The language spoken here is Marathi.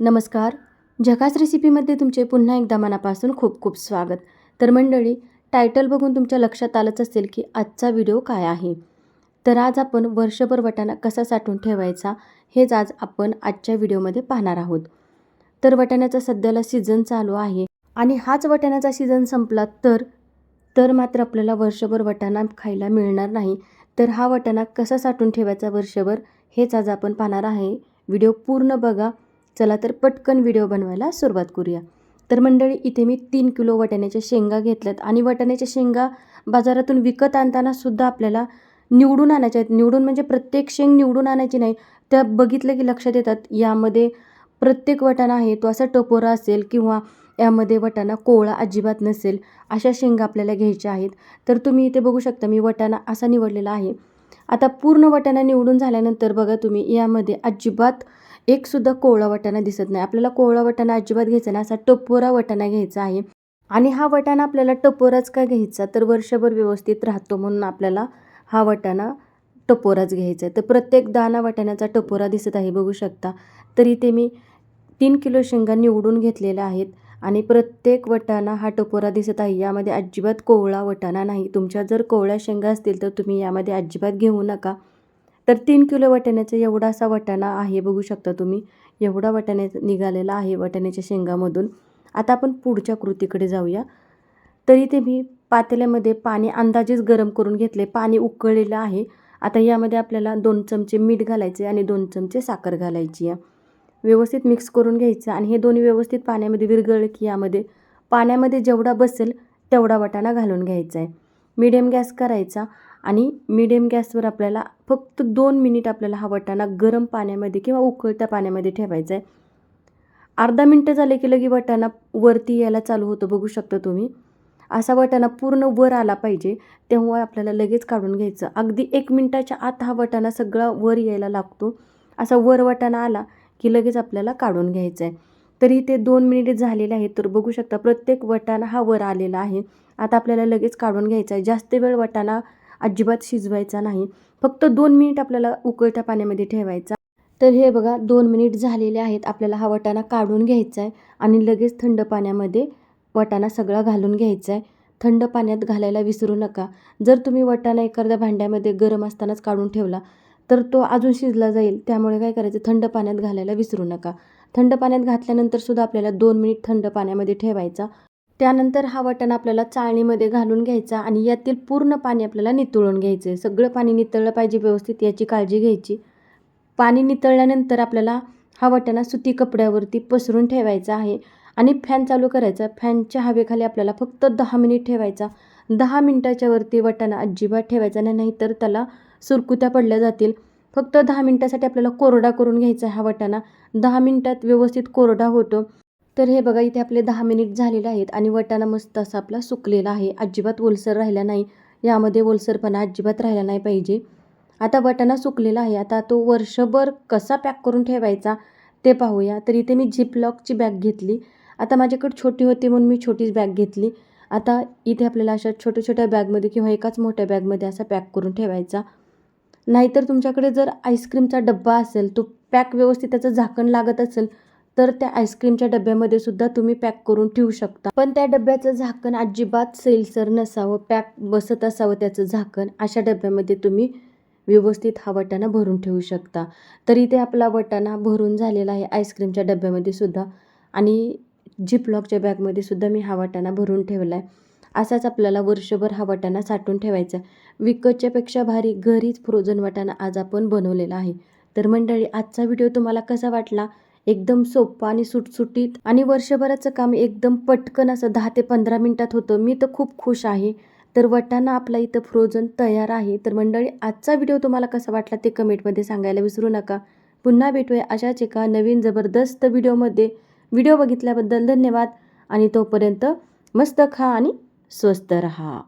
नमस्कार. झकास रेसिपीमध्ये तुमचे पुन्हा एकदा मनापासून खूप खूप स्वागत. तर मंडळी टायटल बघून तुमच्या लक्षात आलंच असेल की आजचा व्हिडिओ काय आहे? तर आज आपण वर्षभर वटाणा कसा साठवून ठेवायचा हेच आज आपण आजच्या व्हिडिओमध्ये पाहणार आहोत. तर वटाण्याचा सध्याला सीझन चालू आहे आणि हाच वटाण्याचा सीझन संपला तर तर मात्र आपल्याला वर्षभर वटाणा खायला मिळणार नाही. तर हा वटाणा कसा साठवून ठेवायचा वर्षभर हेच आज आपण पाहणार आहे. व्हिडिओ पूर्ण बघा. चला तर पटकन व्हिडिओ बनवायला सुरुवात करूया. तर मंडळी इथे मी तीन किलो वाटाण्याच्या शेंगा घेतल्यात आणि वाटाण्याच्या शेंगा बाजारातून विकत आणताना सुद्धा आपल्याला निवडून आणायच्या आहेत. निवडून म्हणजे प्रत्येक शेंग निवडून आणायची नाही त्या बघितलं की लक्षात येतात यामध्ये प्रत्येक वटाणा आहे तो असा टपोरा असेल किंवा यामध्ये वटाणा कोवळा अजिबात नसेल अशा शेंगा आपल्याला घ्यायच्या आहेत. तर तुम्ही इथे बघू शकता मी वटाणा असा निवडलेला आहे. आता पूर्ण वटाणा निवडून झाल्यानंतर बघा तुम्ही यामध्ये अजिबात एकसुद्धा कोवळा वाटाणा दिसत नाही. आपल्याला कोवळा वटाणा अजिबात घ्यायचा नाही. असा टपोरा वटाणा घ्यायचा आहे. आणि हा वटाणा आपल्याला टपोराच का घ्यायचा? तर वर्षभर व्यवस्थित राहतो म्हणून आपल्याला हा वटाणा टपोराच घ्यायचा आहे. तर प्रत्येक दाना वाटाण्याचा टपोरा दिसत आहे बघू शकता. तर इथे मी तीन किलो शेंगा निवडून घेतलेल्या आहेत. आणि प्रत्येक वटाणा हा टपोरा दिसत आहे. यामध्ये अजिबात कोवळा वटाणा नाही. तुमच्या जर कोवळ्या शेंगा असतील तर तुम्ही यामध्ये अजिबात घेऊ नका. तर तीन किलो वाटाण्याचा एवढा असा वाटाणा आहे बघू शकता तुम्ही. एवढा वाटाणे निघालेला आहे वाटाण्याच्या शेंगामधून. आता आपण पुढच्या कृतीकडे जाऊया. तरी ते मी पातेल्यामध्ये पाणी अंदाजेच गरम करून घेतले. पाणी उकळलेलं आहे. आता यामध्ये आपल्याला दोन चमचे मीठ घालायचे आणि दोन चमचे साखर घालायची आहे. व्यवस्थित मिक्स करून घ्यायचं आणि हे दोन्ही व्यवस्थित पाण्यामध्ये विरघळलं की यामध्ये पाण्यामध्ये जेवढा बसेल तेवढा वाटाणा घालून घ्यायचा आहे. मिडियम गॅस करायचा आणि मिडियम गॅसवर आपल्याला फक्त दोन मिनिट आपल्याला हा वाटाणा गरम पाण्यामध्ये किंवा उकळत्या पाण्यामध्ये ठेवायचा आहे. अर्धा मिनटं झाले की लगे वटाणा वरती यायला चालू होतो बघू शकता तुम्ही. असा वाटाणा पूर्ण वर आला पाहिजे तेव्हा आपल्याला लगेच काढून घ्यायचं. अगदी एक मिनटाच्या आत हा वाटाणा सगळा वर यायला लागतो. असा वर वटाणा आला की लगेच आपल्याला काढून घ्यायचा आहे. तरी ते दोन मिनिट झालेले आहेत. तर बघू शकता प्रत्येक वटाणा हा वर आलेला आहे. आता आपल्याला लगेच काढून घ्यायचा आहे. जास्त वेळ वटाणा अजिबात शिजवायचा नाही. फक्त दोन मिनिट आपल्याला उकळत्या पाण्यामध्ये ठेवायचा. तर हे बघा दोन मिनिट झालेले आहेत. आपल्याला हा वटाणा काढून घ्यायचा आहे आणि लगेच थंड पाण्यामध्ये वटाणा सगळा घालून घ्यायचा आहे. थंड पाण्यात घालायला विसरू नका. जर तुम्ही वटाणा एखाद्या भांड्यामध्ये गरम असतानाच काढून ठेवला तर तो अजून शिजला जाईल. त्यामुळे काय करायचं? थंड पाण्यात घालायला विसरू नका. थंड पाण्यात घातल्यानंतर सुद्धा आपल्याला दोन मिनिट थंड पाण्यामध्ये ठेवायचा. त्यानंतर हा वटण आपल्याला चाळणीमध्ये घालून घ्यायचा आणि यातील पूर्ण पाणी आपल्याला नितळून घ्यायचं आहे सगळं पाणी नितळलं पाहिजे व्यवस्थित याची काळजी घ्यायची. पाणी नितळल्यानंतर आपल्याला हा वाटाणा सुती कपड्यावरती पसरून ठेवायचा आहे आणि फॅन चालू करायचा. फॅनच्या हवेखाली आपल्याला फक्त दहा मिनिट ठेवायचा. दहा मिनटाच्या वरती वाटाणा अजिबात ठेवायचा नाही नाहीतर त्याला सुरकुत्या पडल्या जातील. फक्त दहा मिनटासाठी आपल्याला कोरडा करून घ्यायचा हा वाटाणा. दहा मिनटात व्यवस्थित कोरडा होतो. तर हे बघा इथे आपले दहा मिनिट झालेले आहेत आणि वटाणा मस्त असा आपला सुकलेला आहे. अजिबात ओलसर राहिला नाही. यामध्ये ओलसरपणा अजिबात राहिला नाही पाहिजे. आता वटाणा सुकलेला आहे. आता तो वर्षभर कसा पॅक करून ठेवायचा ते पाहूया. तर इथे मी झिपलॉकची बॅग घेतली. आता माझ्याकडे छोटी होती म्हणून मी छोटीच बॅग घेतली. आता इथे आपल्याला अशा छोट्या छोट्या बॅगमध्ये किंवा एकाच मोठ्या बॅगमध्ये असा पॅक करून ठेवायचा. नाहीतर तुमच्याकडे जर आईस्क्रीमचा डब्बा असेल तो पॅक व्यवस्थित त्याचं झाकण लागत असेल तर त्या आईस्क्रीमच्या डब्यामध्ये सुद्धा तुम्ही पॅक करून ठेवू शकता. पण त्या डब्याचं झाकण अजिबात सैलसर नसावं पॅक बसत असावं त्याचं झाकण अशा डब्यामध्ये तुम्ही व्यवस्थित हा वटाणा भरून ठेवू शकता. तर इथे आपला वटाणा भरून झालेला आहे आईस्क्रीमच्या डब्यामध्ये सुद्धा आणि झिपलॉकच्या बॅगमध्ये सुद्धा मी हा वटाणा भरून ठेवला आहे असाच आपल्याला वर्षभर हा वाटाणा साठवून ठेवायचा. विकतच्यापेक्षा भारी घरीच फ्रोझन वाटाणा आज आपण बनवलेला आहे. तर मंडळी आजचा व्हिडिओ तुम्हाला कसा वाटला? एकदम सोपं आणि सुटसुटीत आणि वर्षभराचं काम एकदम पटकन असं दहा ते पंधरा मिनटात होतं. मी तर खूप खुश आहे. तर वटाणा आपला इथं फ्रोझन तयार आहे. तर मंडळी आजचा व्हिडिओ तुम्हाला कसा वाटला ते कमेंटमध्ये सांगायला विसरू नका. पुन्हा भेटूया अशाच एका नवीन जबरदस्त व्हिडिओमध्ये व्हिडिओ बघितल्याबद्दल धन्यवाद. आणि तोपर्यंत मस्त खा आणि स्वस्त रहा